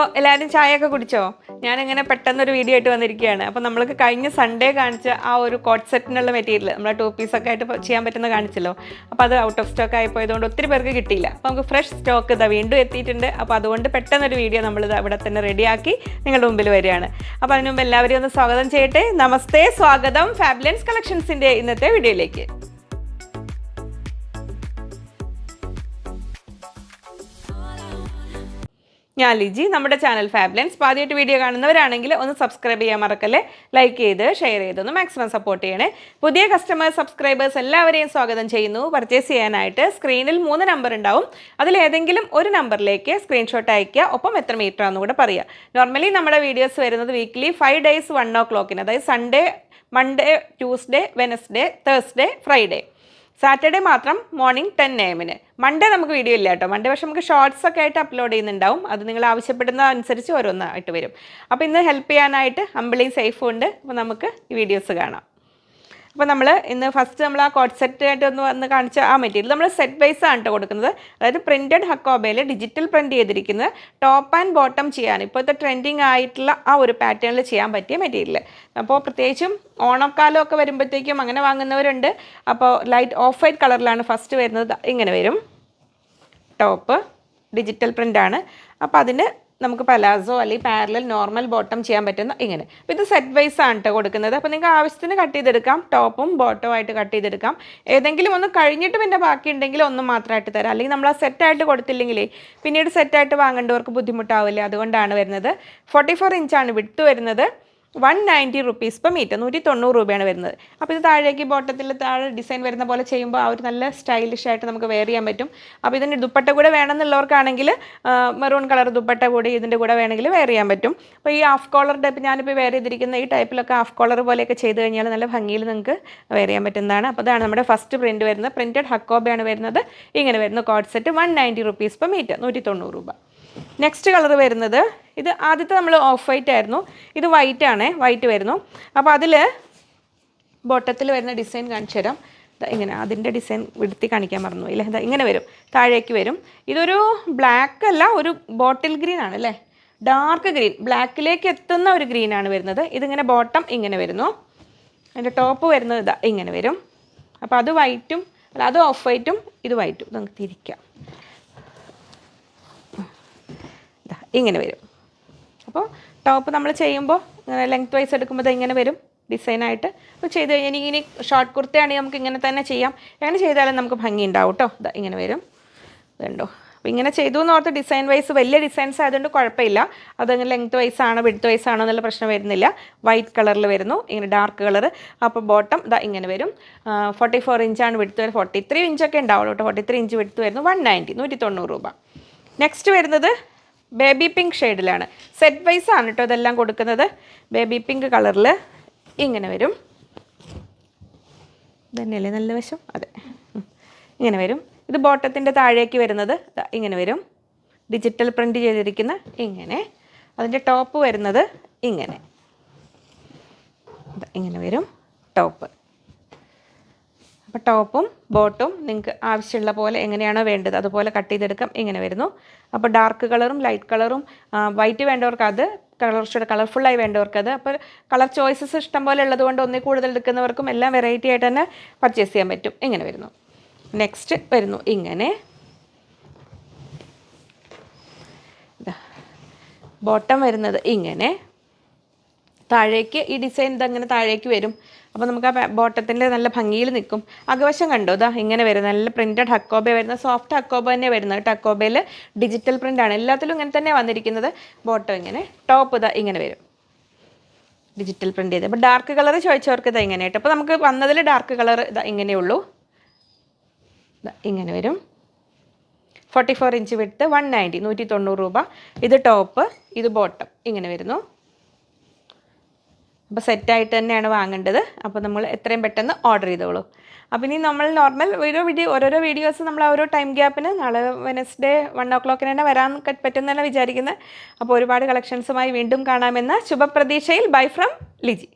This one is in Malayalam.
അപ്പോൾ എല്ലാവരും ചായയൊക്കെ കുടിച്ചോ? ഞാനിങ്ങനെ പെട്ടെന്നൊരു വീഡിയോ ആയിട്ട് വന്നിരിക്കുകയാണ്. അപ്പോൾ നമ്മൾക്ക് കഴിഞ്ഞ സൺഡേ കാണിച്ച ആ ഒരു കോട്ട് സെറ്റിനുള്ള മെറ്റീരിയൽ നമ്മളെ ടൂ പീസൊക്കെ ആയിട്ട് ചെയ്യാൻ പറ്റുന്ന കാണിച്ചല്ലോ. അപ്പോൾ അത് ഔട്ട് ഓഫ് സ്റ്റോക്ക് ആയി പോയതുകൊണ്ട് ഒത്തിരി പേർക്ക് കിട്ടിയില്ല. അപ്പോൾ നമുക്ക് ഫ്രഷ് സ്റ്റോക്ക് ഇതാ വീണ്ടും എത്തിയിട്ടുണ്ട്. അപ്പോൾ അതുകൊണ്ട് പെട്ടെന്നൊരു വീഡിയോ നമ്മൾ ഇവിടെ തന്നെ റെഡിയാക്കി നിങ്ങളുടെ മുമ്പിൽ വരികയാണ്. അപ്പോൾ അതിനുമുമ്പ് എല്ലാവരെയും ഒന്ന് സ്വാഗതം ചെയ്യട്ടെ. നമസ്തേ സ്വാഗതം. ഫാബുലൻസ് കളക്ഷൻസിന്റെ ഇന്നത്തെ വീഡിയോയിലേക്ക് ഞാൻ ലിജി. നമ്മുടെ ചാനൽ ഫാബ്ലൻസ്. ആദ്യമായിട്ട് വീഡിയോ കാണുന്നവരാണെങ്കിൽ ഒന്ന് സബ്സ്ക്രൈബ് ചെയ്യാൻ മറക്കല്ലേ. ലൈക്ക് ചെയ്ത് ഷെയർ ചെയ്ത് ഒന്ന് മാക്സിമം സപ്പോർട്ട് ചെയ്യണേ. പുതിയ കസ്റ്റമേഴ്സ് സബ്സ്ക്രൈബേഴ്സ് എല്ലാവരെയും സ്വാഗതം ചെയ്യുന്നു. പർച്ചേസ് ചെയ്യാനായിട്ട് സ്ക്രീനിൽ മൂന്ന് നമ്പർ ഉണ്ടാവും. അതിൽ ഏതെങ്കിലും ഒരു നമ്പറിലേക്ക് സ്ക്രീൻഷോട്ട് അയക്കുക ഒപ്പം എത്ര മീറ്റർ ആണെന്ന് കൂടെ പറയുക നോർമലി നമ്മുടെ വീഡിയോസ് വരുന്നത് weekly five days one o' ക്ലോക്കിന് അതായത് Sunday Monday Tuesday Wednesday Thursday Friday Saturday മാത്രം മോർണിംഗ് ടെൻ എ എമ്മിന് മൺഡേ നമുക്ക് വീഡിയോ ഇല്ല കേട്ടോ. മൺഡേ പക്ഷെ നമുക്ക് ഷോർട്സ് ഒക്കെ ആയിട്ട് അപ്ലോഡ് ചെയ്യുന്നുണ്ടാവും. അത് നിങ്ങൾ ആവശ്യപ്പെടുന്ന അനുസരിച്ച് ഓരോന്നായിട്ട് വരും. അപ്പോൾ ഇന്ന് ഹെൽപ്പ് ചെയ്യാനായിട്ട് അമ്പിളിയും സേഫും ഉണ്ട്. അപ്പോൾ നമുക്ക് വീഡിയോസ് കാണാം. അപ്പോൾ നമ്മൾ ഇന്ന് ഫസ്റ്റ് നമ്മൾ ആ കോട്ട് സെറ്റ് ആയിട്ട് ഒന്ന് വന്ന് കാണിച്ച ആ മെറ്റീരിയൽ നമ്മൾ സെറ്റ് വൈസ് ആണ് കേട്ടോ കൊടുക്കുന്നത്. അതായത് പ്രിന്റഡ് ഹക്കോബയിൽ ഡിജിറ്റൽ പ്രിന്റ് ചെയ്തിരിക്കുന്നത് ടോപ്പ് ആൻഡ് ബോട്ടം ചെയ്യാൻ ഇപ്പോഴത്തെ ട്രെൻഡിങ് ആയിട്ടുള്ള ആ ഒരു പാറ്റേണിൽ ചെയ്യാൻ പറ്റിയ മെറ്റീരിയൽ അപ്പോൾ പ്രത്യേകിച്ചും ഓണക്കാലമൊക്കെ വരുമ്പോഴത്തേക്കും അങ്ങനെ വാങ്ങുന്നവരുണ്ട്. അപ്പോൾ ലൈറ്റ് ഓഫ് വൈറ്റ് കളറിലാണ് ഫസ്റ്റ് വരുന്നത്. ഇങ്ങനെ വരും. ടോപ്പ് ഡിജിറ്റൽ പ്രിന്റാണ് അപ്പോൾ അതിന് നമുക്ക് പലാസോ അല്ലെങ്കിൽ പാരലൽ നോർമൽ ബോട്ടം ചെയ്യാൻ പറ്റുന്ന ഇങ്ങനെ. അപ്പോൾ ഇത് സെറ്റ് വൈസ് ആണ് കേട്ടോ കൊടുക്കുന്നത്. അപ്പോൾ നിങ്ങൾക്ക് ആവശ്യത്തിന് കട്ട് ചെയ്തെടുക്കാം. ടോപ്പും ബോട്ടവും ആയിട്ട് കട്ട് ചെയ്തെടുക്കാം. ഏതെങ്കിലും ഒന്ന് കഴിഞ്ഞിട്ട് പിന്നെ ബാക്കി ഉണ്ടെങ്കിൽ ഒന്ന് മാത്രമായിട്ട് തരാം. അല്ലെങ്കിൽ നമ്മൾ ആ സെറ്റായിട്ട് കൊടുത്തില്ലെങ്കിലേ പിന്നീട് സെറ്റായിട്ട് വാങ്ങേണ്ടവർക്ക് ബുദ്ധിമുട്ടാവില്ല. അതുകൊണ്ടാണ് വരുന്നത്. ഫോർട്ടി ഫോർ ഇഞ്ചാണ് വിട്ട് വരുന്നത് one ninety rupees per metre നൂറ്റി തൊണ്ണൂറ് രൂപയാണ് വരുന്നത്. അപ്പോൾ ഇത് താഴേക്ക് ബോട്ടത്തിൽ താഴെ ഡിസൈൻ വരുന്ന പോലെ ചെയ്യുമ്പോൾ ആ ഒരു നല്ല സ്റ്റൈലിഷ് ആയിട്ട് നമുക്ക് വെയർ ചെയ്യാൻ പറ്റും. അപ്പോൾ ഇതിന്റെ ദുപ്പട്ട കൂടെ വേണമെന്നുള്ളവർക്കാണെങ്കിൽ മെറൂൺ കളർ ദുപ്പട്ട കൂടി ഇതിന്റെ കൂടെ വേണമെങ്കിൽ വെയർ ചെയ്യാൻ പറ്റും. അപ്പോൾ ഈ ഹാഫ് കോളർ ടൈപ്പ് ഞാനിപ്പോൾ വെയർ ചെയ്തിരിക്കുന്ന ഈ ടൈപ്പിലൊക്കെ ഹാഫ് കോളർ പോലെയൊക്കെ ചെയ്ത് കഴിഞ്ഞാൽ നല്ല ഭംഗിയിൽ നിങ്ങൾക്ക് വെയർ ചെയ്യാൻ പറ്റുന്നതാണ്. അപ്പോൾ അതാണ് നമ്മുടെ ഫസ്റ്റ് പ്രിന്റ് വരുന്നത്. പ്രിന്റഡ് ഹക്കോബയാണ് വരുന്നത്. ഇങ്ങനെ വരുന്ന. Coord set one ninety rupees per metre നൂറ്റി തൊണ്ണൂറ് രൂപ. നെക്സ്റ്റ് കളർ വരുന്നത് ഇത് ആദ്യത്തെ നമ്മൾ ഓഫ് വൈറ്റ് ആയിരുന്നു. ഇത് വൈറ്റ് ആണ്. വൈറ്റ് വരുന്നു. അപ്പോൾ അതിൽ ബോട്ടത്തിൽ വരുന്ന ഡിസൈൻ കാണിച്ചു തരാം. ഇങ്ങനെ അതിന്റെ ഡിസൈൻ വിടുത്തി കാണിക്കാൻ മറന്നു ഇല്ലേ ഇതാ ഇങ്ങനെ വരും. താഴേക്ക് വരും. ഇതൊരു ബ്ലാക്ക് അല്ല ഒരു ബോട്ടിൽ ഗ്രീൻ ആണ് അല്ലേ? ഡാർക്ക് ഗ്രീൻ ബ്ലാക്കിലേക്ക് എത്തുന്ന ഒരു ഗ്രീൻ ആണ് വരുന്നത്. ഇതിങ്ങനെ ബോട്ടം ഇങ്ങനെ വരുന്നു. അതിന്റെ ടോപ്പ് വരുന്നത് ഇതാ ഇങ്ങനെ വരും. അപ്പോൾ അത് വൈറ്റും അല്ല അത് ഓഫ് വൈറ്റും ഇത് വൈറ്റും നമുക്ക് തിരിക്കാം. ഇങ്ങനെ വരും. അപ്പോൾ ടോപ്പ് നമ്മൾ ചെയ്യുമ്പോൾ ഇങ്ങനെ ലെങ്ത് വൈസ് എടുക്കുമ്പോൾ ഇത് ഇങ്ങനെ വരും ഡിസൈനായിട്ട് അപ്പോൾ ചെയ്ത് കഴിഞ്ഞാൽ ഇനി ഷോർട്ട് കുർത്തയാണെങ്കിൽ നമുക്ക് ഇങ്ങനെ തന്നെ ചെയ്യാം. എങ്ങനെ ചെയ്താലും നമുക്ക് ഭംഗി ഉണ്ടാവും കേട്ടോ ഇങ്ങനെ വരും. ഇതുണ്ടോ അപ്പോൾ ഇങ്ങനെ ചെയ്തു എന്ന് ഓർത്ത് ഡിസൈൻ വൈസ് വലിയ ഡിസൈൻസ് ആയതുകൊണ്ട് കുഴപ്പമില്ല. അതങ്ങനെ ലെങ്ത് വൈസ് ആണോ വെടുത്ത് വൈസ് ആണോ എന്നുള്ള പ്രശ്നം വരുന്നില്ല. വൈറ്റ് കളറിൽ വരുന്നു. ഇങ്ങനെ ഡാർക്ക് കളർ അപ്പോൾ ബോട്ടം ഇതാ ഇങ്ങനെ വരും. ഫോർട്ടി ഫോർ ഇഞ്ചാണ് വിടുത്ത് വരുന്നത്. ഫോർട്ടി ത്രീ ഇഞ്ചൊക്കെ ഉണ്ടാവുള്ളൂ കേട്ടോ ഫോർട്ടി ത്രീ ഇഞ്ച് വിടുത്ത് വരുന്നു. വൺ നയന്റി നൂറ്റി തൊണ്ണൂറ് രൂപ. നെക്സ്റ്റ് വരുന്നത് ബേബി പിങ്ക് ഷെയ്ഡിലാണ് സെറ്റ് വൈസ് ആണ് കേട്ടോ ഇതെല്ലാം കൊടുക്കുന്നത്. ബേബി പിങ്ക് കളറിൽ ഇങ്ങനെ വരും. തന്നെയല്ലേ നല്ല വശം? അതെ. ഇങ്ങനെ വരും. ഇത് ബോട്ടത്തിന്റെ താഴേക്ക് വരുന്നത് ഇങ്ങനെ വരും. ഡിജിറ്റൽ പ്രിന്റ് ചെയ്തിരിക്കുന്ന ഇങ്ങനെ. അതിന്റെ ടോപ്പ് വരുന്നത് ഇങ്ങനെ. ഇങ്ങനെ വരും. ടോപ്പ് അപ്പോൾ ടോപ്പും ബോട്ടും നിങ്ങൾക്ക് ആവശ്യമുള്ള പോലെ എങ്ങനെയാണോ വേണ്ടത് അതുപോലെ കട്ട് ചെയ്തെടുക്കാം ഇങ്ങനെ വരുന്നു. അപ്പോൾ ഡാർക്ക് കളറും ലൈറ്റ് കളറും വൈറ്റ് വേണ്ടവർക്ക് അത് കളർ കുറച്ചുകൂടെ കളർഫുള്ളായി വേണ്ടവർക്ക് അത്. അപ്പോൾ കളർ ചോയ്സസ് ഇഷ്ടം പോലെ ഉള്ളതുകൊണ്ട് ഒന്നിൽ കൂടുതൽ എടുക്കുന്നവർക്കും എല്ലാം വെറൈറ്റി ആയിട്ട് തന്നെ പർച്ചേസ് ചെയ്യാൻ പറ്റും. ഇങ്ങനെ വരുന്നു. നെക്സ്റ്റ് വരുന്നു. ഇങ്ങനെ. ബോട്ടം വരുന്നത് ഇങ്ങനെ. താഴേക്ക് ഈ ഡിസൈൻ ഇതങ്ങനെ താഴേക്ക് വരും. അപ്പോൾ നമുക്ക് ആ ബോട്ടത്തിന്റെ നല്ല ഭംഗിയിൽ നിൽക്കും. അകവശം കണ്ടോ? ഇതാ ഇങ്ങനെ വരും നല്ല പ്രിന്റഡ് ഹക്കോബ വരുന്ന സോഫ്റ്റ് ഹക്കോബ തന്നെ വരുന്നത് ടക്കോബയിൽ ഡിജിറ്റൽ പ്രിന്റ് ആണ്. എല്ലാത്തിലും ഇങ്ങനെ തന്നെ വന്നിരിക്കുന്നത്. ബോട്ടം ഇങ്ങനെ ടോപ്പ് ഇതാ ഇങ്ങനെ വരും. ഡിജിറ്റൽ പ്രിന്റ് ചെയ്ത്. അപ്പോൾ ഡാർക്ക് കളർ ചോദിച്ചവർക്ക് ഇതാ ഇങ്ങനെ കേട്ടോ. അപ്പോൾ നമുക്ക് വന്നതിൽ ഡാർക്ക് കളർ ഇതാ ഇങ്ങനെയുള്ളൂ ഇങ്ങനെ വരും. ഫോർട്ടി ഫോർ ഇഞ്ച് വിട്ട് വൺ നയന്റി നൂറ്റി തൊണ്ണൂറ് രൂപ. ഇത് ടോപ്പ് ഇത് ബോട്ടം ഇങ്ങനെ വരുന്നു. അപ്പോൾ സെറ്റായിട്ട് തന്നെയാണ് വാങ്ങേണ്ടത്. അപ്പോൾ നമ്മൾ എത്രയും പെട്ടെന്ന് ഓർഡർ ചെയ്തോളൂ. അപ്പോൾ ഇനി നമ്മൾ നോർമൽ ഓരോ വീഡിയോ ഓരോരോ വീഡിയോസ് നമ്മൾ ഓരോ ടൈം ഗ്യാപ്പിന് നാളെ വെനസ്ഡേ വൺ ഓ ക്ലോക്കിന് തന്നെ വരാൻ പറ്റുമെന്നല്ല വിചാരിക്കുന്നത് അപ്പോൾ ഒരുപാട് കളക്ഷൻസുമായി വീണ്ടും കാണാമെന്ന ശുഭപ്രതീക്ഷയിൽ ബൈ ഫ്രം ലിജി.